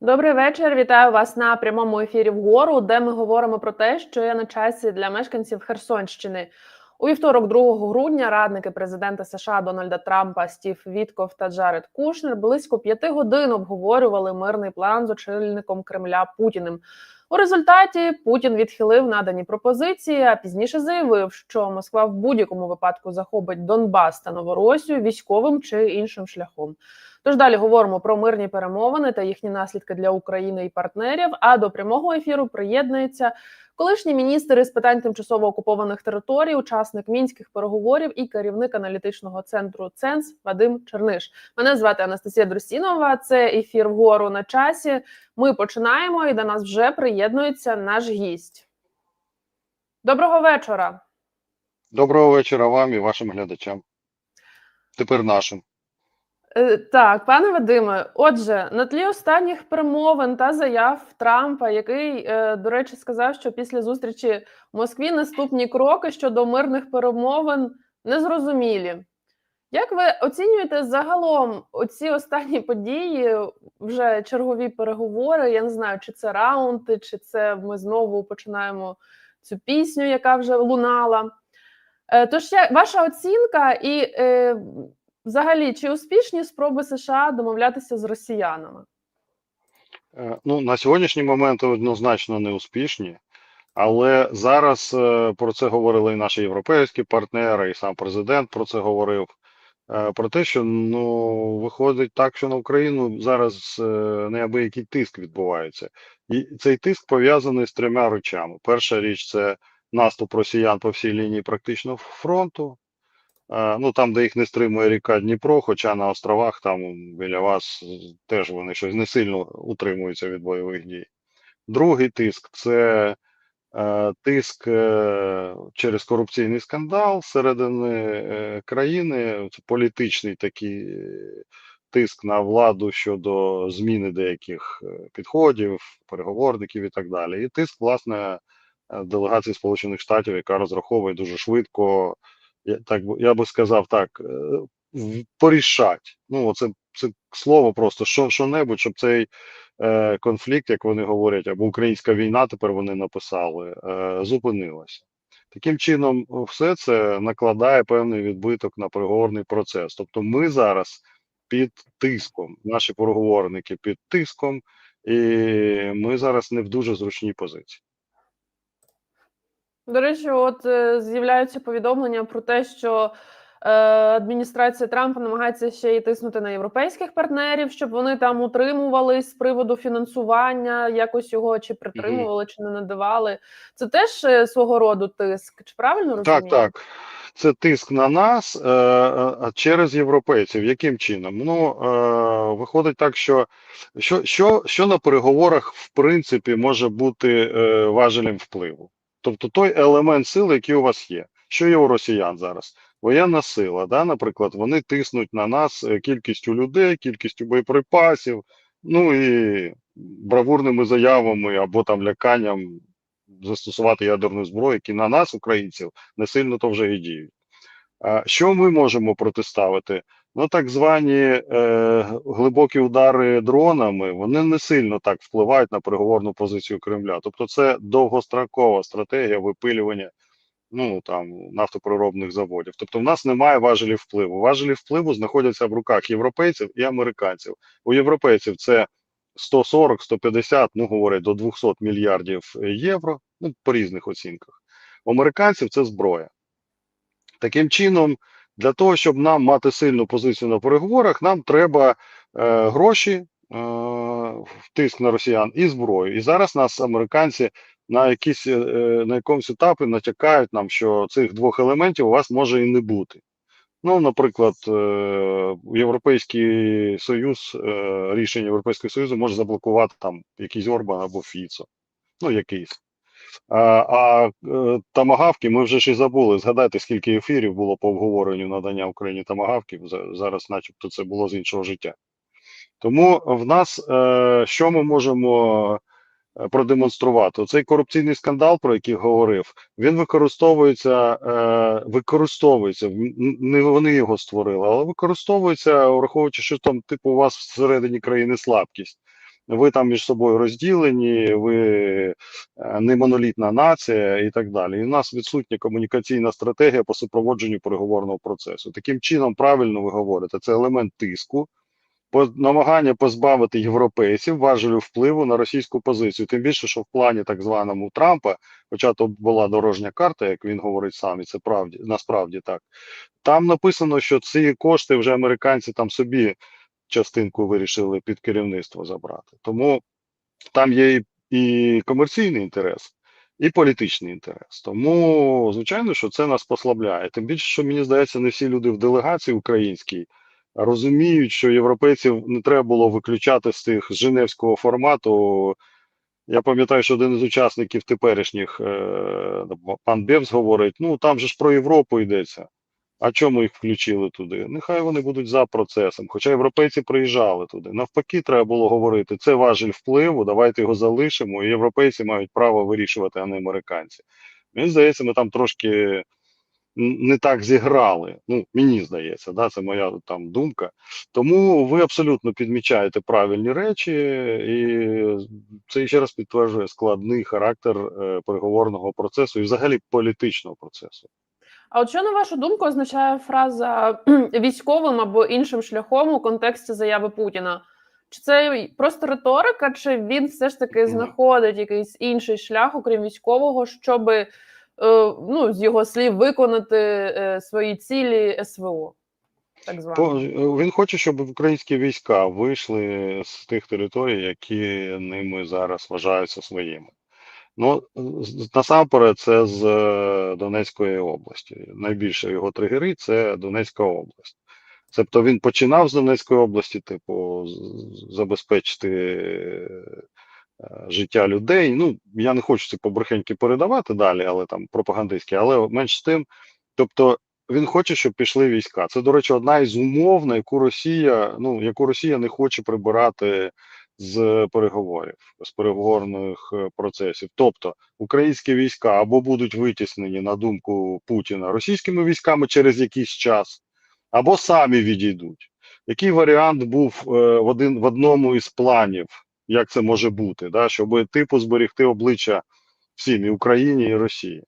Добрий вечір. Вітаю вас на прямому ефірі вгору, де ми говоримо про те, що є на часі для мешканців Херсонщини. У вівторок, 2 грудня, радники президента США Дональда Трампа Стів Вітков та Джаред Кушнер близько п'яти годин обговорювали мирний план з очільником Кремля Путіним. У результаті Путін відхилив надані пропозиції, а пізніше заявив, що Москва в будь-якому випадку захопить Донбас та Новоросію військовим чи іншим шляхом. Тож далі говоримо про мирні перемовини та їхні наслідки для України і партнерів. А до прямого ефіру приєднується колишній міністр із питань тимчасово окупованих територій, учасник мінських переговорів і керівник аналітичного центру ЦЕНС Вадим Черниш. Мене звати Анастасія Друсінова. Це ефір вгору на часі. Ми починаємо, і до нас вже приєднується наш гість. Доброго вечора. Доброго вечора вам і вашим глядачам. Тепер нашим. Е, Так, пане Вадиме, отже, на тлі останніх перемовин та заяв Трампа, який, е, до речі, сказав, що після зустрічі в Москві наступні кроки щодо мирних перемовин незрозумілі. Як ви оцінюєте загалом оці останні події, вже чергові переговори? Я не знаю, чи це раунди, чи це ми знову починаємо цю пісню, яка вже лунала. Е, Тож, ваша оцінка і Взагалі, чи успішні спроби США домовлятися з росіянами? Е, Ну, на сьогоднішній момент однозначно не успішні, але зараз е, про це говорили і наші європейські партнери, і сам президент про це говорив. е, Про те, що ну виходить так, що на Україну зараз неабиякий тиск відбувається, і цей тиск пов'язаний з трьома речами. Перша річ це наступ росіян по всій лінії практично фронту. Е, Ну там, де їх не стримує ріка Дніпро, хоча на островах там біля вас теж вони щось не сильно утримуються від бойових дій. Другий тиск це е, тиск е, через корупційний скандал середини країни, це політичний такий тиск на владу щодо зміни деяких підходів, переговорників і так далі. І тиск, власне, делегації Сполучених Штатів, яка розраховує дуже швидко так я би сказав так, е, порішать. Ну, оце це слово просто що, що-небудь, щоб цей е, конфлікт, як вони говорять, або українська війна, тепер вони написали, е, зупинилася. Таким чином, все це накладає певний відбиток на переговорний процес. Тобто, ми зараз під тиском, наші переговорники під тиском, і ми зараз не в дуже зручній позиції. До речі, от е, з'являються повідомлення про те, що е, адміністрація Трампа намагається ще й тиснути на європейських партнерів, щоб вони там утримувались з приводу фінансування, якось його чи притримували, чи не надавали. Це теж е, свого роду тиск. Чи правильно розумію? Так, так. Це тиск на нас е, е, через європейців. Яким чином? Ну, е, виходить так, що, що, що, що на переговорах в принципі може бути е, важелем впливу? Тобто той елемент сили, який у вас є. Що є у росіян зараз? Воєнна сила, да, наприклад, вони тиснуть на нас е, кількістю людей, кількістю боєприпасів, ну і бравурними заявами або там ляканням застосувати ядерну зброю, які на нас, українців, не сильно то вже і діють. Що ми можемо протиставити? Ну, так звані е, глибокі удари дронами, вони не сильно так впливають на переговорну позицію Кремля. Тобто, це довгострокова стратегія випилювання ну там нафтопереробних заводів. Тобто, в нас немає важелів впливу. Важелі впливу знаходяться в руках європейців і американців. У європейців це 140-150, ну говорять до 200 мільярдів євро, ну по різних оцінках. У американців це зброя. Таким чином, для того, щоб нам мати сильну позицію на переговорах, нам треба е, гроші, е, тиск на росіян і зброю. І зараз нас американці на якісь е, на якомусь етапі натякають нам, що цих двох елементів у вас може і не бути. Ну, наприклад, е, Європейський Союз, е, рішення Європейського Союзу може заблокувати там якийсь Орбан або Фіцо. Ну, якийсь. А, а е, тамагавки ми вже ж і забули. Згадайте, скільки ефірів було по обговоренню надання Україні тамагавків. Зараз, начебто, це було з іншого життя. Тому в нас е, що ми можемо е, продемонструвати? Цей корупційний скандал, про який говорив, він використовується, е, використовується. Не вони його створили, але використовується, враховуючи, що там, типу, у вас всередині країни слабкість. Ви там між собою розділені, ви е, не монолітна нація і так далі. І в нас відсутня комунікаційна стратегія по супроводженню переговорного процесу. Таким чином, правильно ви говорите, це елемент тиску, намагання позбавити європейців важелю впливу на російську позицію. Тим більше, що в плані так званому Трампа, хоча то була дорожня карта, як він говорить сам, і це правді насправді так. Там написано, що ці кошти вже американці там собі частинку вирішили під керівництво забрати. Тому там є і, і комерційний інтерес, і політичний інтерес. Тому, звичайно, що це нас послабляє. Тим більше, що мені здається, не всі люди в делегації українській розуміють, що європейців не треба було виключати з тих з Женевського формату. Я пам'ятаю, що один із учасників теперішніх, е, пан Бевс, говорить: ну там же ж про Європу йдеться. А чому їх включили туди? Нехай вони будуть за процесом. Хоча європейці приїжджали туди. Навпаки, треба було говорити, це важель впливу, давайте його залишимо, і європейці мають право вирішувати, а не американці. Мені здається, ми там трошки не так зіграли. Ну, мені здається, да, це моя там думка. Тому ви абсолютно підмічаєте правильні речі, і це ще раз підтверджує складний характер е, переговорного процесу і взагалі політичного процесу. А от що на вашу думку означає фраза військовим або іншим шляхом у контексті заяви Путіна? Чи це просто риторика, чи він все ж таки знаходить якийсь інший шлях, окрім військового, щоб е, ну, з його слів виконати е, свої цілі СВО? Так звано. Він хоче, щоб українські війська вийшли з тих територій, які ними зараз вважаються своїми. Ну, насамперед, це з е, Донецької області. Найбільше його тригерить це Донецька область. Тобто він починав з Донецької області, типу, забезпечити е, життя людей. Ну, я не хочу ці побрехеньки передавати далі, але там пропагандистські, але менш з тим. Тобто він хоче, щоб пішли війська. Це, до речі, одна із умов, на яку Росія, ну, яку Росія не хоче прибирати з переговорів, з переговорних е, процесів. Тобто українські війська або будуть витіснені на думку Путіна російськими військами через якийсь час, або самі відійдуть. Який варіант був е, в один в одному із планів, як це може бути, да, щоб типу зберегти обличчя всім і Україні і Росії?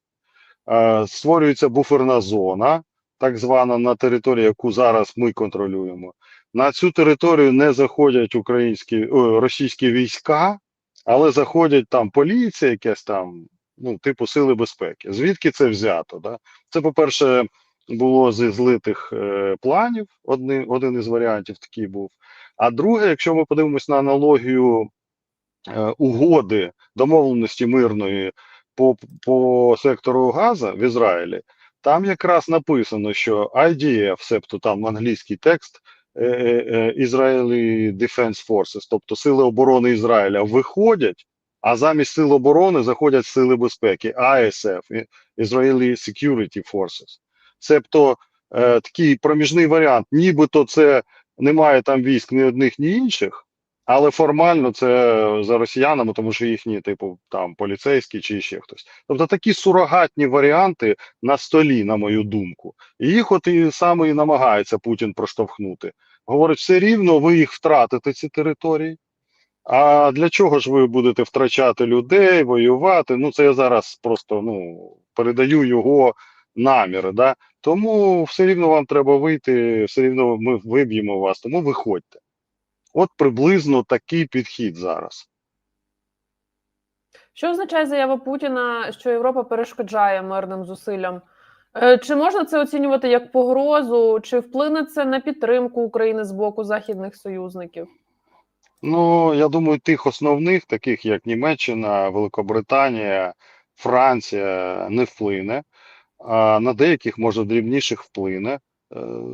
Е, створюється буферна зона, так звана на території, яку зараз ми контролюємо. На цю територію не заходять українські о, російські війська, але заходять там поліція, якась там, ну, типу сили безпеки. Звідки це взято? Да? Це, по-перше, було зі злитих е, планів, один, один із варіантів такий був. А друге, якщо ми подивимось на аналогію е, угоди домовленості мирної по, по сектору Газа в Ізраїлі, там якраз написано, що IDF, себто там англійський текст, Israeli Defense Forces, тобто Сили оборони Ізраїля, виходять, а замість сил оборони заходять сили безпеки, ISF, Israeli Security Forces. Цебто е, такий проміжний варіант, нібито це немає там військ ні одних, ні інших, але формально це за росіянами, тому що їхні, типу, там поліцейські чи ще хтось. Тобто такі сурогатні варіанти на столі, на мою думку. І їх от і саме і намагається Путін проштовхнути. Говорить, все рівно ви їх втратите, ці території. А для чого ж ви будете втрачати людей, воювати? Ну, це я зараз просто ну, передаю його наміри. Да? Тому все рівно вам треба вийти, все рівно ми виб'ємо вас, тому виходьте. От приблизно такий підхід зараз. Що означає заява Путіна, що Європа перешкоджає мирним зусиллям? Е, Чи можна це оцінювати як погрозу, чи вплине це на підтримку України з боку західних союзників? Ну, я думаю, тих основних, таких як Німеччина, Великобританія, Франція, не вплине. А на деяких, може, дрібніших вплине,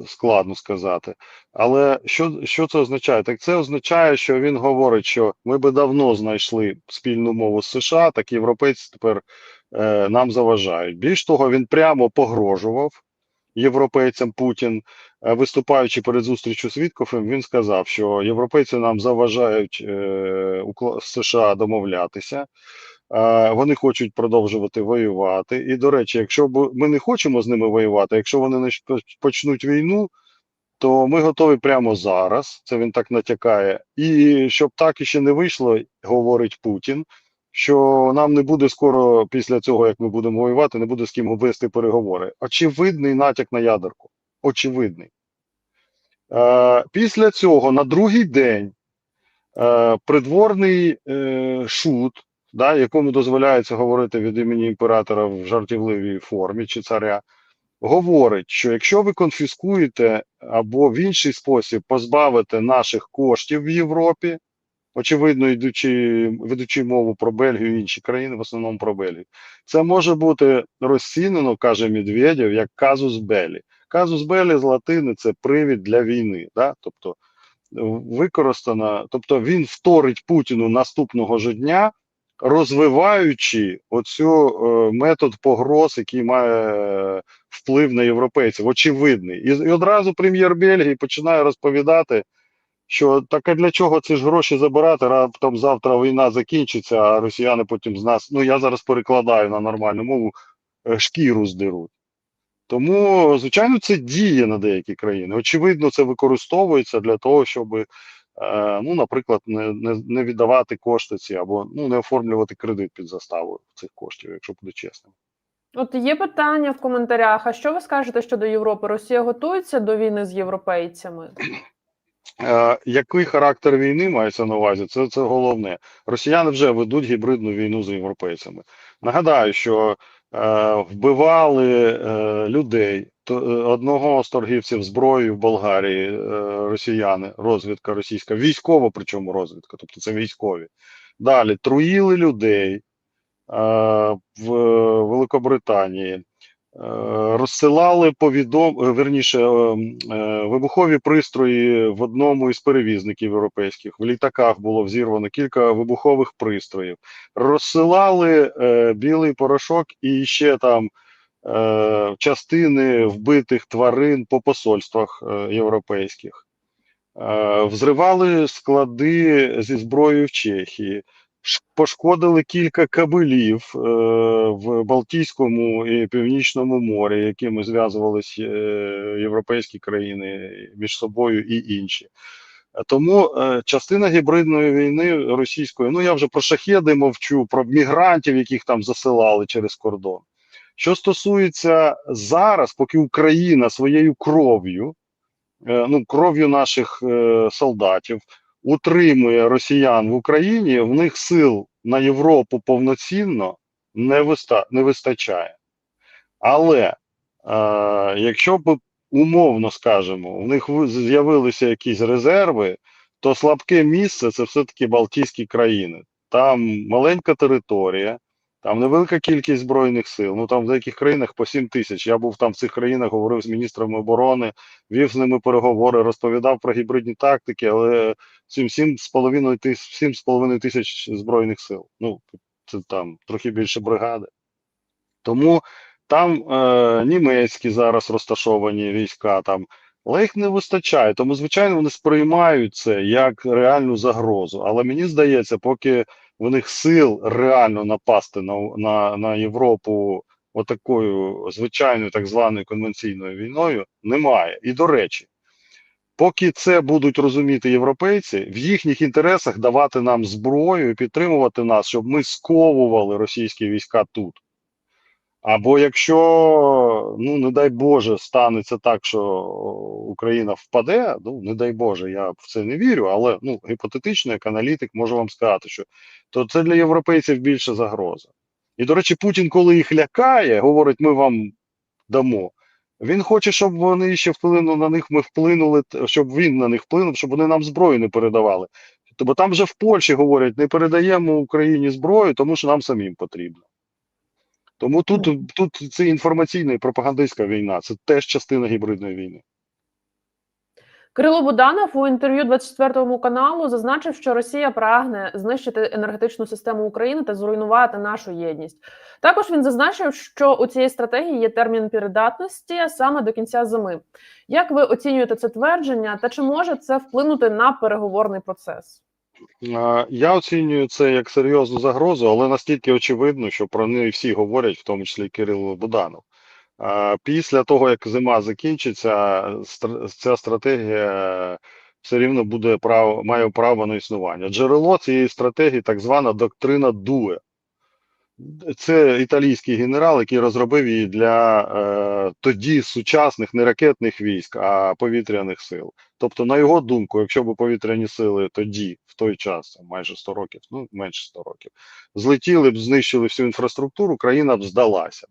складно сказати. Але що, що це означає? Так це означає, що він говорить, що ми би давно знайшли спільну мову з США, так європейці тепер е, нам заважають. Більш того, він прямо погрожував європейцям Путін, Е, виступаючи перед зустрічю з Віткофем, він сказав, що європейці нам заважають е, США домовлятися. Е, Вони хочуть продовжувати воювати. І, до речі, якщо ми не хочемо з ними воювати, якщо вони почнуть війну, то ми готові прямо зараз. Це він так натякає. І щоб так іще не вийшло, говорить Путін, що нам не буде скоро після цього, як ми будемо воювати, не буде з ким вести переговори. Очевидний натяк на ядерку. Очевидний. Е, після цього на другий день е, придворний шут, да, якому дозволяється говорити від імені імператора в жартівливій формі чи царя, говорить, що якщо ви конфіскуєте або в інший спосіб позбавите наших коштів в Європі, очевидно, йдучи, ведучи мову про Бельгію і інші країни, в основному про Бельгію, це може бути розцінено, каже Медведєв, як казус белі. Казус белі з латини це привід для війни. Да? Тобто використана, тобто він вторить Путіну наступного ж дня, розвиваючи оцю е, метод погроз, який має е, вплив на європейців, очевидний. І, і одразу прем'єр Бельгії починає розповідати, що так а для чого ці ж гроші забирати? Раптом завтра війна закінчиться, а росіяни потім з нас, ну я зараз перекладаю на нормальну мову, е, шкіру здеруть. Тому, звичайно, це діє на деякі країни. Очевидно, це використовується для того, щоб, ну, наприклад, не, не, не віддавати кошти ці або ну, не оформлювати кредит під заставою цих коштів, якщо буде чесним. От є питання в коментарях. А що ви скажете щодо Європи? Росія готується до війни з європейцями? Е, який характер війни мається на увазі? Це, це головне. Росіяни вже ведуть гібридну війну з європейцями. Нагадаю, що е, вбивали е, людей. Е, одного з торгівців зброєю в Болгарії е, росіяни, розвідка російська, військова, причому розвідка, тобто це військові. Далі труїли людей е, в Великобританії. Е, Розсилали повідом, е, верніше, е, вибухові пристрої в одному із перевізників європейських. В літаках було взірвано кілька вибухових пристроїв. Розсилали білий порошок і ще там частини вбитих тварин по посольствах європейських. Е, взривали склади зі зброєю в Чехії. Пошкодили кілька кабелів е, в Балтійському і Північному морі, якими зв'язувалися е, європейські країни між собою і інші. Е, Тому е, частина гібридної війни російської, ну я вже про шахеди мовчу, про мігрантів, яких там засилали через кордон. Що стосується зараз, поки Україна своєю кров'ю, е, ну кров'ю наших е, солдатів, утримує росіян в Україні, в них сил на Європу повноцінно не, виста, не вистачає. Але е, якщо б умовно скажемо, у них з'явилися якісь резерви, то слабке місце це все-таки Балтійські країни. Там маленька територія, там невелика кількість збройних сил. Ну там в деяких країнах по 7 тисяч. Я був там в цих країнах, говорив з міністрами оборони, вів з ними переговори, розповідав про гібридні тактики, але 7,5 тисяч, 7,5 тисяч збройних сил. Ну, це там трохи більше бригади. Тому там е, німецькі зараз розташовані війська, там, але їх не вистачає. Тому, звичайно, вони сприймають це як реальну загрозу. Але мені здається, поки в них сил реально напасти на, на, на Європу отакою звичайною так званою конвенційною війною, немає. І до речі, поки це будуть розуміти європейці, в їхніх інтересах давати нам зброю і підтримувати нас, щоб ми сковували російські війська тут. Або якщо, ну не дай Боже, станеться так, що Україна впаде, ну не дай Боже, я в це не вірю, але ну гіпотетично, як аналітик, можу вам сказати, що то це для європейців більше загроза. І, до речі, Путін, коли їх лякає, говорить, ми вам дамо. Він хоче, щоб вони ще вплинули на них, ми вплинули, щоб він на них вплинув, щоб вони нам зброю не передавали. Тобто там вже в Польщі говорять, не передаємо Україні зброю, тому що нам самим потрібно. Тому тут, тут це інформаційна і пропагандистська війна, це теж частина гібридної війни. Кирило Буданов у інтерв'ю 24 каналу зазначив, що Росія прагне знищити енергетичну систему України та зруйнувати нашу єдність. Також він зазначив, що у цієї стратегії є термін придатності а саме до кінця зими. Як ви оцінюєте це твердження, та чи може це вплинути на переговорний процес? Я оцінюю це як серйозну загрозу, але настільки очевидно, що про неї всі говорять, в тому числі Кирило Буданов. Після того, як зима закінчиться, ця стратегія все рівно буде право, має право на існування. Джерело цієї стратегії так звана доктрина Дуе. Це італійський генерал, який розробив її для е, тоді сучасних не ракетних військ, а повітряних сил. Тобто, на його думку, якщо б повітряні сили тоді, в той час, майже 100 років, ну менше 100 років, злетіли б, знищили всю інфраструктуру, країна б здалася.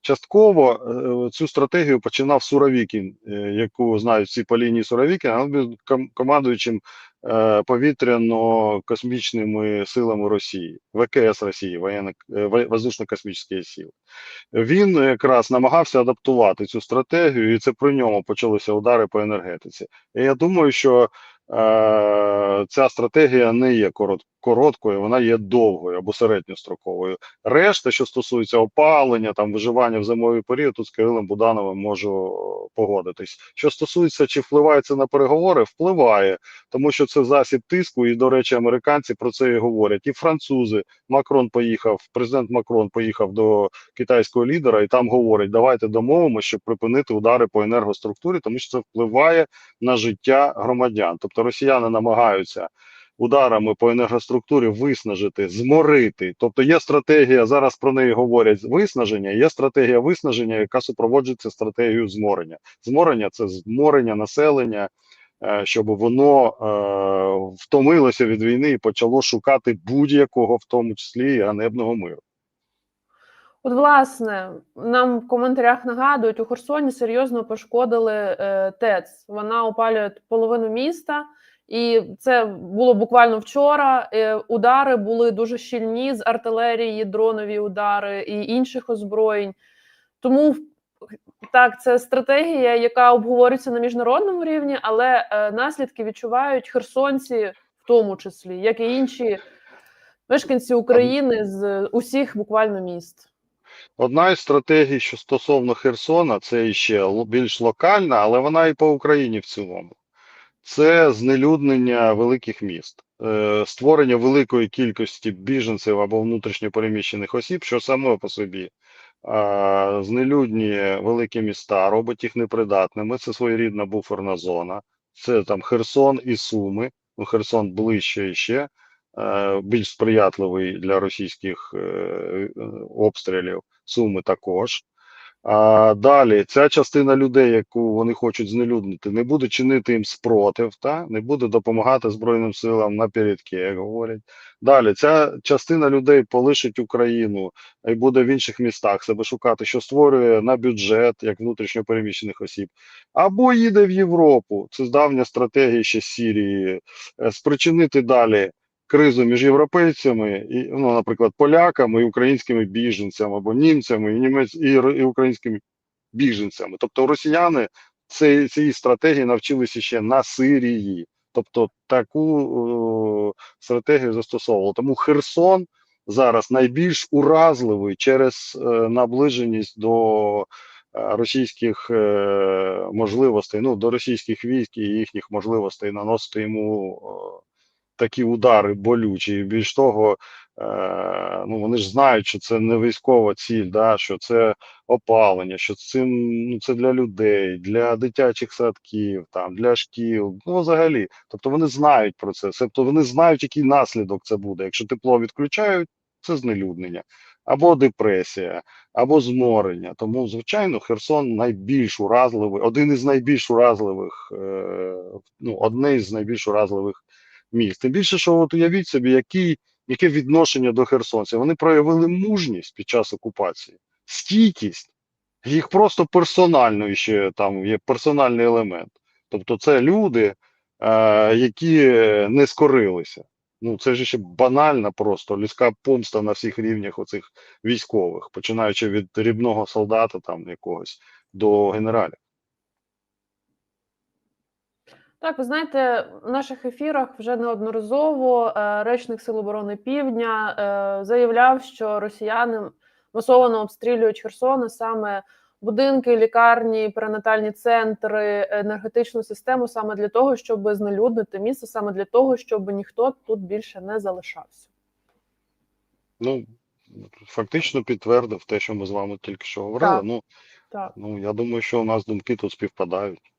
Частково е, цю стратегію починав Суровікін, е, яку знають всі по лінії Суровікіна, він командуючим повітряно-космічними силами Росії, ВКС Росії, е, во- воздушно-космічні сили. Він якраз намагався адаптувати цю стратегію, і це при ньому почалися удари по енергетиці. І я думаю, що е, ця стратегія не є короткою, вона є довгою або середньостроковою. Решта, що стосується опалення, там виживання в зимовий період, тут з Кирилом Будановим можу погодитись. Що стосується, чи впливає це на переговори, впливає, тому що це засіб тиску, і, до речі, американці про це і говорять. І французи. Макрон поїхав, президент Макрон поїхав до китайського лідера, і там говорять: давайте домовимося, щоб припинити удари по енергоструктурі, тому що це впливає на життя громадян. Тобто росіяни намагаються ударами по енергоструктурі виснажити, зморити. Тобто є стратегія, зараз про неї говорять виснаження, є стратегія виснаження, яка супроводжується стратегією зморення. Зморення це зморення населення, е, щоб воно е, втомилося від війни і почало шукати будь-якого, в тому числі ганебного миру. От, власне, нам в коментарях нагадують, у Херсоні серйозно пошкодили е, ТЕЦ. Вона опалює половину міста, і це було буквально вчора. Е, удари були дуже щільні з артилерії, дронові удари і інших озброєнь. Тому так, це стратегія, яка обговорюється на міжнародному рівні, але е, наслідки відчувають херсонці, в тому числі, як і інші мешканці України з усіх буквально міст. Одна із стратегій, що стосовно Херсона, це ще більш локальна, але вона і по Україні в цілому. Це знелюднення великих міст, е, створення великої кількості біженців або внутрішньопереміщених осіб, що само по собі знелюднює великі міста, робить їх непридатними. Це своєрідна буферна зона. Це там Херсон і Суми. Ну, Херсон ближче ще, більш сприятливий для російських е, е, обстрілів. Суми також. А далі ця частина людей, яку вони хочуть знелюднити, не буде чинити їм спротив, та не буде допомагати Збройним силам на передки, як говорять. Далі ця частина людей полишить Україну і буде в інших містах себе шукати, що створює на бюджет як внутрішньо переміщених осіб, або їде в Європу. Це давня стратегія ще Сірії, е, спричинити далі кризу між європейцями і, ну, наприклад, поляками і українськими біженцями, або німцями і німець і, і українськими біженцями. Тобто росіяни цієї, цієї стратегії навчилися ще на Сирії. Тобто таку о, стратегію застосовували. Тому Херсон зараз найбільш уразливий через е, наближеність до е, російських е, можливостей, ну до російських військ і їхніх можливостей наносити йому е, такі удари болючі. І більш того, е, ну вони ж знають, що це не військова ціль, да, що це опалення, що цим ну це для людей, для дитячих садків, там для шкіл. Ну взагалі, тобто вони знають про це. Тобто вони знають, який наслідок це буде. Якщо тепло відключають, це знелюднення. Або депресія, або зморення. Тому, звичайно, Херсон найбільш уразливий, один із найбільш уразливих, е, ну, одне із найбільш уразливих міст. Тим більше, що от уявіть собі, який, яке відношення до херсонців. Вони проявили мужність під час окупації, стійкість, їх просто персонально ще там є персональний елемент. Тобто, це люди, е, які не скорилися. Ну, це ж ще банальна просто людська помста на всіх рівнях оцих військових, починаючи від дрібного солдата там якогось до генералів. Так, ви знаєте, в наших ефірах вже неодноразово е, речник Сил оборони Півдня е, заявляв, що росіяни масово обстрілюють Херсона саме будинки, лікарні, перинатальні центри, енергетичну систему саме для того, щоб знелюднити місто, саме для того, щоб ніхто тут більше не залишався. Ну, фактично підтвердив те, що ми з вами тільки що говорили. Так. Ну, Так. Ну, я думаю, що у нас думки тут співпадають.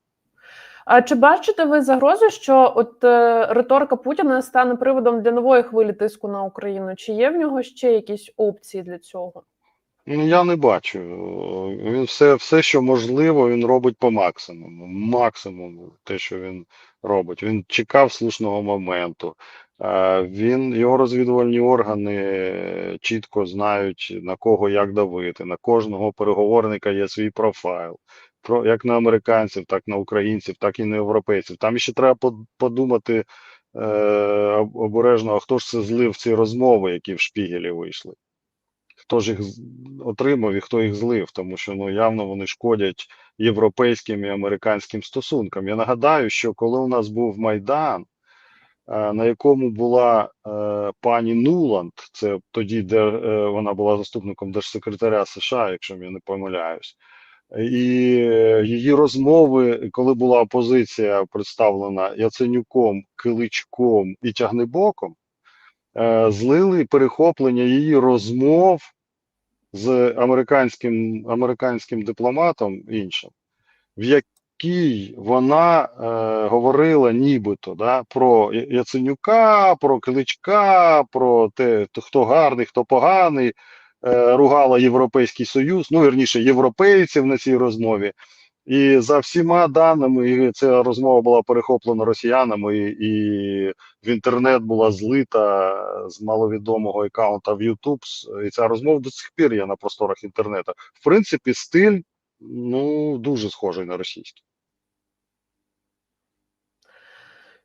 А чи бачите ви загрозу, що от е, риторика Путіна стане приводом для нової хвилі тиску на Україну? Чи є в нього ще якісь опції для цього? Ну, я не бачу. Він все, все, що можливо, він робить по максимуму. Максимум те, що він робить. Він чекав слушного моменту. Е, Він, його розвідувальні органи чітко знають, на кого як давити. На кожного переговорника є свій профайл. Про як на американців, так на українців, так і на європейців. Там ще треба подумати е, обережно, а хто ж це злив ці розмови, які в шпігелі вийшли хто ж їх отримав і хто їх злив, тому що ну явно вони шкодять європейським і американським стосункам. Я нагадаю, що коли у нас був Майдан, е, на якому була е, пані Нуланд, це тоді, де е, вона була заступником держсекретаря США, якщо я не помиляюсь. І е, її розмови, коли була опозиція представлена Яценюком, Киличком і Тягнебоком, е, злили перехоплення її розмов з американським, американським дипломатом іншим, в якій вона е, говорила нібито да, про Яценюка, про Кличка, про те, хто- гарний, хто поганий, ругала Європейський Союз, ну вірніше, європейців на цій розмові. І за всіма даними, і ця розмова була перехоплена росіянами, і, і в інтернет була злита з маловідомого аккаунта в YouTube. І ця розмова до сих пір є на просторах інтернету. В принципі, стиль ну дуже схожий на російський.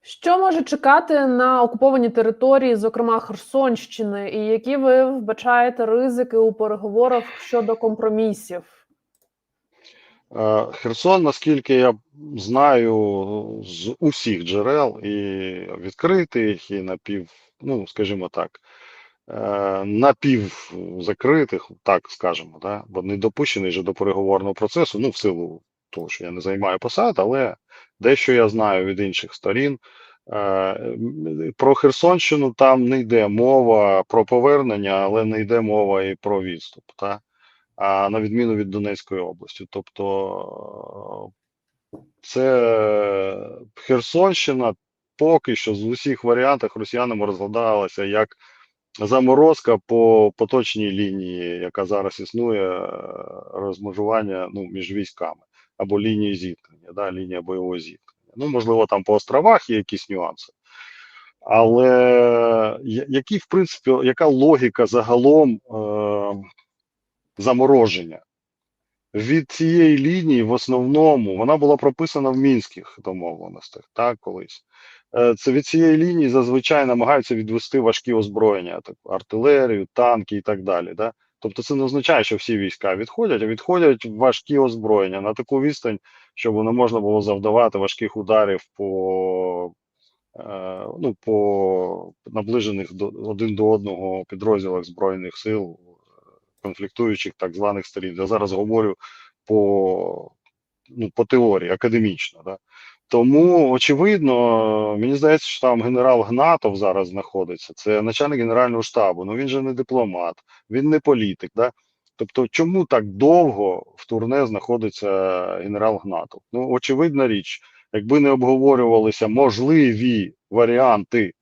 Що може чекати на окупованій території, зокрема Херсонщини, і які ви вбачаєте ризики у переговорах щодо компромісів? Е, Херсон, наскільки я знаю, з усіх джерел, і відкритих, і напів, ну скажімо так, е, напівзакритих, так скажемо, да? бо не допущений же до переговорного процесу, ну в силу того, що я не займаю посад, але дещо я знаю від інших сторін. Е, Про Херсонщину там не йде мова про повернення, але не йде мова і про відступ. Так? а на відміну від Донецької області. Тобто е, це Херсонщина поки що з усіх варіантах росіянами розглядалася як заморозка по поточній лінії, яка зараз існує, е, розмежування ну, між військами або лінії зіткнення, да, лінія бойового зіткнення. Ну, можливо, там по островах є якісь нюанси. Але які, в принципі, яка логіка загалом е, замороження. Від цієї лінії в основному вона була прописана в мінських домовленостях, так, колись. Е, Це від цієї лінії зазвичай намагаються відвести важкі озброєння, так, артилерію, танки і так далі. Да? Тобто це не означає, що всі війська відходять, а відходять важкі озброєння на таку відстань, щоб не можна було завдавати важких ударів по, е, ну, по наближених до, один до одного підрозділах Збройних сил конфліктуючих так званих сторін. Я зараз говорю по, ну, по теорії, академічно. Да? Тому, очевидно, мені здається, що там генерал Гнатов зараз знаходиться. Це начальник Генерального штабу. Ну він же не дипломат, він не політик. Да? Тобто, чому так довго в турне знаходиться генерал Гнатов? Ну, очевидна річ, якби не обговорювалися можливі варіанти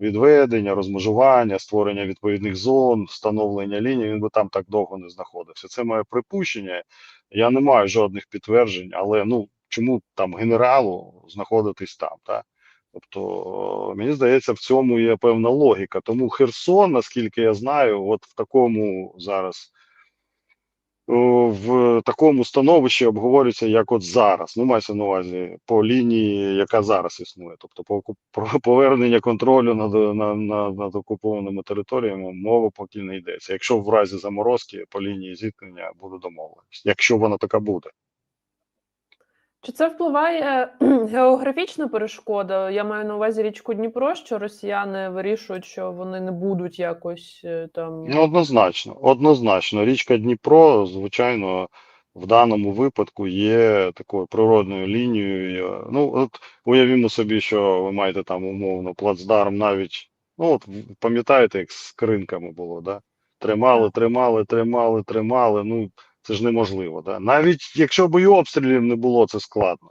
відведення, розмежування, створення відповідних зон, встановлення ліній, він би там так довго не знаходився. Це моє припущення. Я не маю жодних підтверджень, але ну чому там генералу знаходитись там? Так? Тобто, мені здається, в цьому є певна логіка. Тому Херсон, наскільки я знаю, от в такому зараз. В такому становищі обговорюється як от зараз. Ну, мається на увазі по лінії, яка зараз існує. Тобто, про повернення контролю над, на, на, над окупованими територіями мова поки не йдеться. Якщо в разі заморозки по лінії зіткнення буде домовленість, якщо вона така буде. Чи це впливає географічна перешкода? Я маю на увазі річку Дніпро, що росіяни вирішують, що вони не будуть якось е, там. Ну, однозначно, однозначно. Річка Дніпро, звичайно, в даному випадку є такою природною лінією. Ну, от уявімо собі, що ви маєте там умовно плацдарм навіть. Ну, от пам'ятаєте, як з кринками було, да? Тримали, тримали, тримали, тримали. Ну, Це ж неможливо. Да? Навіть якщо б і обстрілів не було, це складно.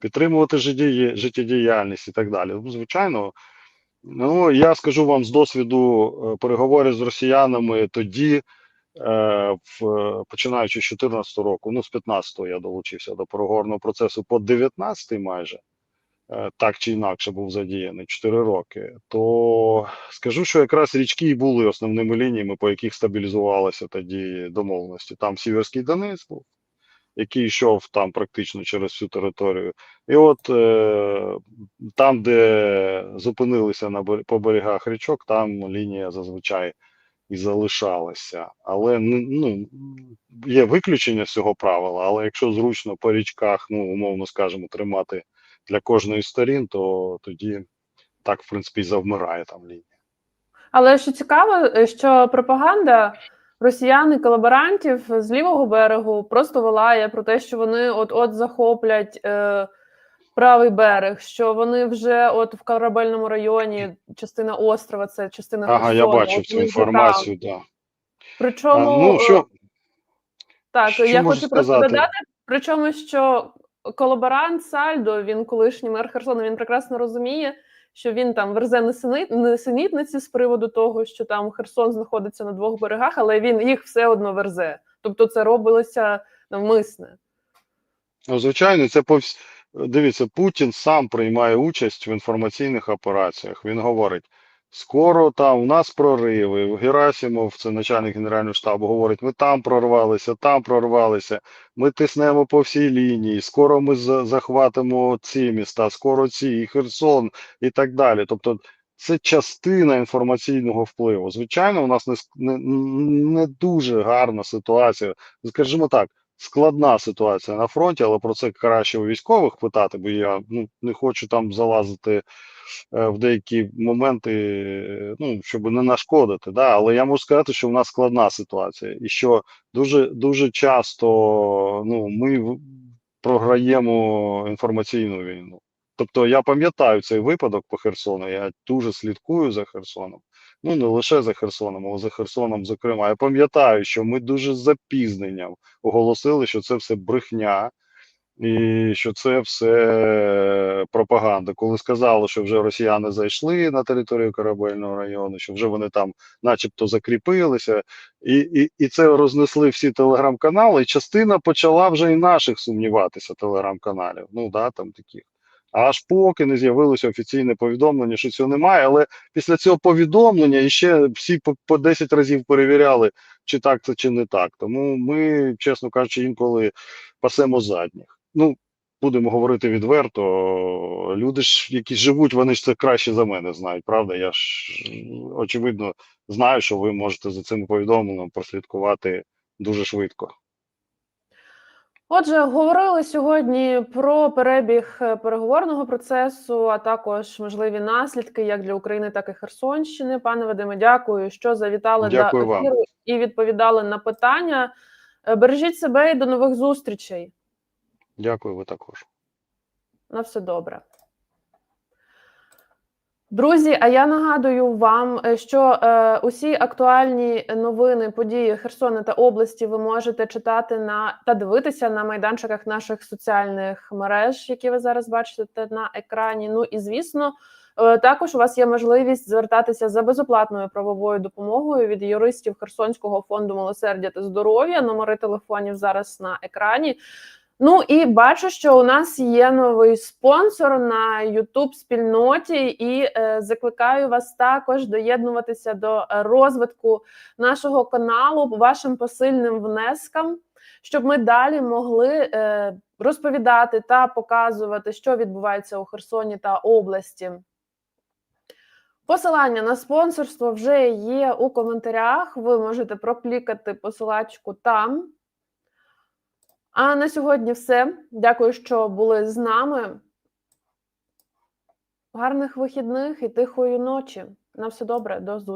Підтримувати життєді- життєдіяльність і так далі. Ну, звичайно, ну я скажу вам з досвіду е, переговорів з росіянами тоді, е, в, починаючи з 14 року, ну з 15-го я долучився до переговорного процесу по 19 майже, так чи інакше був задіяний 4 роки, то скажу, що якраз річки і були основними лініями, по яких стабілізувалися тоді домовленості. Там Сіверський Донець був, який йшов там практично через всю територію. І от е, там, де зупинилися на по берегах річок, там лінія зазвичай і залишалася. Але ну, є виключення з цього правила, але якщо зручно по річках, ну, умовно скажемо, тримати для кожної сторін, то тоді так, в принципі, і завмирає там лінія. Але що цікаво, е, що пропаганда росіян і колаборантів з лівого берегу просто волає про те, що вони от-от захоплять е, правий берег, що вони вже от в корабельному районі, частина острова, це частина Ага, я Херсону, бачив цю інформацію, так. там. Причому А, ну, що, так, що я хочу просто сказати? додати, причому що колаборант Сальдо, він колишній мер Херсона, він прекрасно розуміє, що він там верзе несенітниці з приводу того, що там Херсон знаходиться на двох берегах, але він їх все одно верзе. Тобто це робилося навмисне. Ну, звичайно, це повс... Дивіться, Путін сам приймає участь в інформаційних операціях. Він говорить: скоро там у нас прориви. Герасимов, це начальник Генерального штабу, говорить: ми там прорвалися, там прорвалися, ми тиснемо по всій лінії, скоро ми за- захватимо ці міста, скоро ці, і Херсон, і так далі. Тобто, це частина інформаційного впливу. Звичайно, у нас не, не, не дуже гарна ситуація. Скажімо так складна ситуація на фронті, але про це краще у військових питати, бо я ну, не хочу там залазити в деякі моменти, е, ну, щоб не нашкодити. Да? Але я можу сказати, що в нас складна ситуація, і що дуже, дуже часто ну, ми програємо інформаційну війну. Тобто я пам'ятаю цей випадок по Херсону, я дуже слідкую за Херсоном. Ну, не лише за Херсоном, але за Херсоном, зокрема. Я пам'ятаю, що ми дуже запізненням оголосили, що це все брехня і що це все пропаганда. Коли сказали, що вже росіяни зайшли на територію корабельного району, що вже вони там, начебто, закріпилися, і, і, і це рознесли всі телеграм-канали, і частина почала вже і наших сумніватися телеграм-каналів. Ну да, там таких. Аж поки не з'явилося офіційне повідомлення, що цього немає, але після цього повідомлення іще всі по, по 10 разів перевіряли, чи так це, чи не так. Тому ми, чесно кажучи, інколи пасемо задніх. Ну, будемо говорити відверто. Люди ж, які живуть, вони ж це краще за мене знають, правда? Я ж очевидно знаю, що ви можете за цим повідомленням прослідкувати дуже швидко. Отже, говорили сьогодні про перебіг е, переговорного процесу, а також можливі наслідки як для України, так і Херсонщини. Пане Вадиме, дякую, що завітали Дякую до вам. ефіру і відповідали на питання. Е, Бережіть себе і до нових зустрічей. Дякую, ви також. На все добре. Друзі, а я нагадую вам, е, що е, усі актуальні новини, події Херсона та області ви можете читати на та дивитися на майданчиках наших соціальних мереж, які ви зараз бачите на екрані. Ну і звісно, е, також у вас є можливість звертатися за безоплатною правовою допомогою від юристів Херсонського фонду милосердя та здоров'я. Номери телефонів зараз на екрані. Ну і бачу, що у нас є новий спонсор на youtube спільноті, і е, закликаю вас також доєднуватися до розвитку нашого каналу вашим посильним внескам, щоб ми далі могли е, розповідати та показувати, що відбувається у Херсоні та області. Посилання на спонсорство вже є у коментарях. Ви можете проклікати посилачку там. А на сьогодні все. Дякую, що були з нами. Гарних вихідних і тихої ночі. На все добре, до зустрічі.